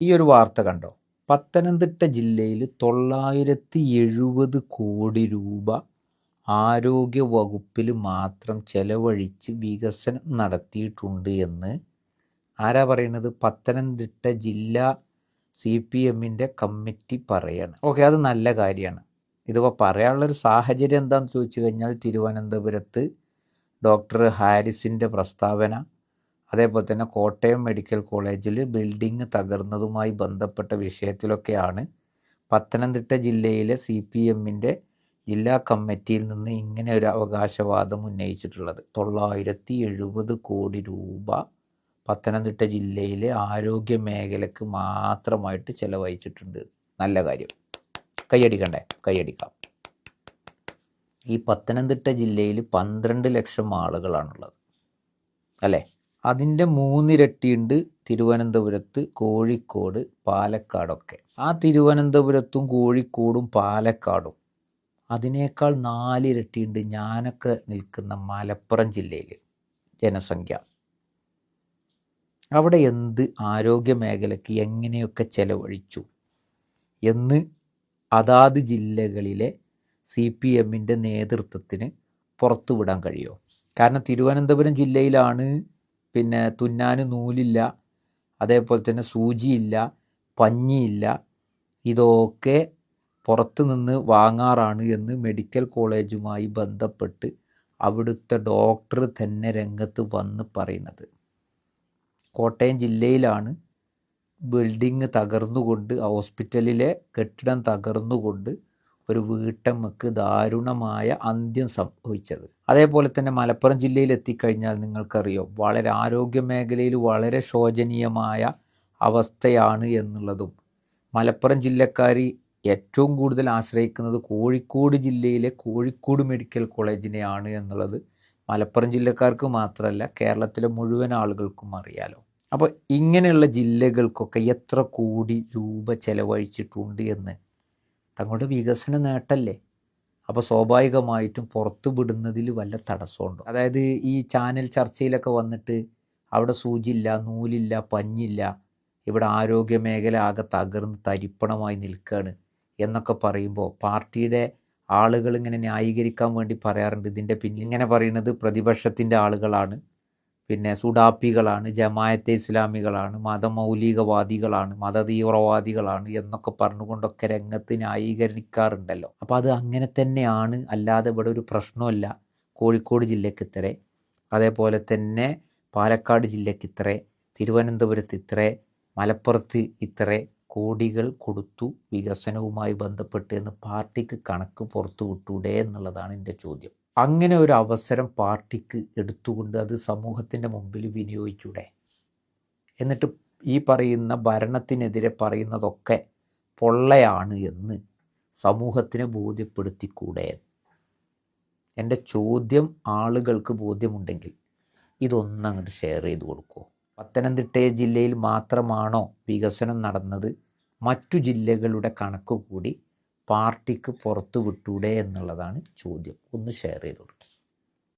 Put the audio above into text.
ഈ ഒരു വാർത്ത കണ്ടോ? പത്തനംതിട്ട ജില്ലയിൽ തൊള്ളായിരത്തി എഴുപത് കോടി രൂപ ആരോഗ്യ വകുപ്പിൽ മാത്രം ചെലവഴിച്ച് വികസനം നടത്തിയിട്ടുണ്ട് എന്ന്. ആരാ പറയുന്നത് പത്തനംതിട്ട ജില്ലാ സി പി എമ്മിന്റെ കമ്മിറ്റി പറയാണ്. ഓക്കെ അത് നല്ല കാര്യമാണ്. ഇതിപ്പോൾ പറയാനുള്ളൊരു സാഹചര്യം എന്താണെന്ന് ചോദിച്ചു കഴിഞ്ഞാൽ തിരുവനന്തപുരത്ത് ഡോക്ടർ ഹാരിസിന്റെ പ്രസ്താവന അതേപോലെ തന്നെ കോട്ടയം മെഡിക്കൽ കോളേജിൽ ബിൽഡിംഗ് തകർന്നതുമായി ബന്ധപ്പെട്ട വിഷയത്തിലൊക്കെയാണ് പത്തനംതിട്ട ജില്ലയിലെ സി പി എമ്മിന്റെ ജില്ലാ കമ്മിറ്റിയിൽ നിന്ന് ഇങ്ങനെ ഒരു അവകാശവാദം ഉന്നയിച്ചിട്ടുള്ളത്. തൊള്ളായിരത്തി എഴുപത് കോടി രൂപ പത്തനംതിട്ട ജില്ലയിലെ ആരോഗ്യ മേഖലക്ക് മാത്രമായിട്ട് ചിലവഴിച്ചിട്ടുണ്ട്. നല്ല കാര്യം. കൈയടിക്കണ്ടേ? കൈയടിക്കാം. ഈ പത്തനംതിട്ട ജില്ലയിൽ പന്ത്രണ്ട് ലക്ഷം ആളുകളാണുള്ളത്. അല്ലേ? അതിന്റെ മൂന്നിരട്ടിയുണ്ട് തിരുവനന്തപുരത്ത് കോഴിക്കോട് പാലക്കാടൊക്കെ. ആ തിരുവനന്തപുരത്തും കോഴിക്കോടും പാലക്കാടും. അതിനേക്കാൾ നാലിരട്ടിയുണ്ട് ഞാനൊക്കെ നിൽക്കുന്ന മലപ്പുറം ജില്ലയിൽ ജനസംഖ്യ. അവിടെ എന്ത് ആരോഗ്യ മേഖലയ്ക്ക് എങ്ങനെയൊക്കെ ചെലവഴിച്ചു എന്ന് അതാത് ജില്ലകളിലെ സി പി എമ്മിന്റെ നേതൃത്വത്തിന് പുറത്തുവിടാൻ കഴിയുമോ കാരണം തിരുവനന്തപുരം ജില്ലയിലാണ് പിന്നെ തുന്നാൻ നൂലില്ല അതേപോലെ തന്നെ സൂചിയില്ല പഞ്ഞിയില്ല ഇതൊക്കെ പുറത്ത് നിന്ന് വാങ്ങാറാണ് എന്ന് മെഡിക്കൽ കോളേജുമായി ബന്ധപ്പെട്ട് അവിടുത്തെ ഡോക്ടർ തന്നെ രംഗത്ത് വന്ന് പറയുന്നത്. കോട്ടയം ജില്ലയിലാണ് ബിൽഡിങ് തകർന്നുകൊണ്ട് ഹോസ്പിറ്റലിലെ കെട്ടിടം തകർന്നുകൊണ്ട് ഒരു വീട്ടമ്മക്ക് ദാരുണമായ അന്ത്യം സംഭവിച്ചത്. അതേപോലെ തന്നെ മലപ്പുറം ജില്ലയിൽ എത്തിക്കഴിഞ്ഞാൽ നിങ്ങൾക്കറിയോ വളരെ ആരോഗ്യ മേഖലയിൽ വളരെ ശോചനീയമായ അവസ്ഥയാണ് എന്നുള്ളതും. മലപ്പുറം ജില്ലക്കാരി ഏറ്റവും കൂടുതൽ ആശ്രയിക്കുന്നത് കോഴിക്കോട് ജില്ലയിലെ കോഴിക്കോട് മെഡിക്കൽ കോളേജിനെയാണ് എന്നുള്ളത് മലപ്പുറം ജില്ലക്കാർക്ക് മാത്രമല്ല കേരളത്തിലെ മുഴുവൻ ആളുകൾക്കും അറിയാലോ. അപ്പോൾ ഇങ്ങനെയുള്ള ജില്ലകൾക്കൊക്കെ എത്ര കോടി രൂപ ചെലവഴിച്ചിട്ടുണ്ട് എന്ന് തങ്ങളുടെ വികസന നേട്ടല്ലേ? അപ്പോൾ സ്വാഭാവികമായിട്ടും പുറത്തു വിടുന്നതിൽ വല്ല തടസ്സമുണ്ടോ? അതായത് ഈ ചാനൽ ചർച്ചയിലൊക്കെ വന്നിട്ട് അവിടെ സൂചില്ല നൂലില്ല പഞ്ഞില്ല ഇവിടെ ആരോഗ്യ മേഖല ആകെ തകർന്ന് തരിപ്പണമായി നിൽക്കുകയാണ് എന്നൊക്കെ പറയുമ്പോൾ പാർട്ടിയുടെ ആളുകൾ ഇങ്ങനെ ന്യായീകരിക്കാൻ വേണ്ടി പറയാറുണ്ട്. ഇതിന്റെ പിന്നിൽ ഇങ്ങനെ പറയുന്നത് പ്രതിപക്ഷത്തിന്റെ ആളുകളാണ്. പിന്നെ സുഡാപ്പികളാണ് ജമായത്തെ ഇസ്ലാമികളാണ് മതമൗലികവാദികളാണ് മതതീവ്രവാദികളാണ് എന്നൊക്കെ പറഞ്ഞുകൊണ്ടൊക്കെ രംഗത്ത് ന്യായീകരിക്കാറുണ്ടല്ലോ. അപ്പോൾ അത് അങ്ങനെ തന്നെയാണ്. അല്ലാതെ ഇവിടെ ഒരു പ്രശ്നമല്ല കോഴിക്കോട് ജില്ലയ്ക്ക് ഇത്ര. അതേപോലെ തന്നെ പാലക്കാട് ജില്ലയ്ക്ക് ഇത്ര. തിരുവനന്തപുരത്ത് ഇത്രേ. മലപ്പുറത്ത് ഇത്രേ. കോടികൾ കൊടുത്തു വികസനവുമായി ബന്ധപ്പെട്ട് എന്ന് പാർട്ടിക്ക് കണക്ക് പുറത്തു വിട്ടൂടെ എന്നുള്ളതാണ് എന്റെ ചോദ്യം. അങ്ങനെ ഒരു അവസരം പാർട്ടിക്ക് എടുത്തുകൊണ്ട് അത് സമൂഹത്തിന്റെ മുമ്പിൽ വിനിയോഗിച്ചൂടെ? എന്നിട്ട് ഈ പറയുന്ന ഭരണത്തിനെതിരെ പറയുന്നതൊക്കെ പൊള്ളയാണ് എന്ന് സമൂഹത്തിന് ബോധ്യപ്പെടുത്തിക്കൂടെ? എന്റെ ചോദ്യം ആളുകൾക്ക് ബോധ്യമുണ്ടെങ്കിൽ ഇതൊന്നങ്ങോട്ട് ഷെയർ ചെയ്ത് കൊടുക്കുമോ പത്തനംതിട്ട ജില്ലയിൽ മാത്രമാണോ വികസനം നടന്നത്? മറ്റു ജില്ലകളുടെ കണക്ക് കൂടി പാർട്ടിക്ക് പുറത്തു വിട്ടൂടെ എന്നുള്ളതാണ് ചോദ്യം. ഒന്ന് ഷെയർ ചെയ്ത് കൊടുക്കുക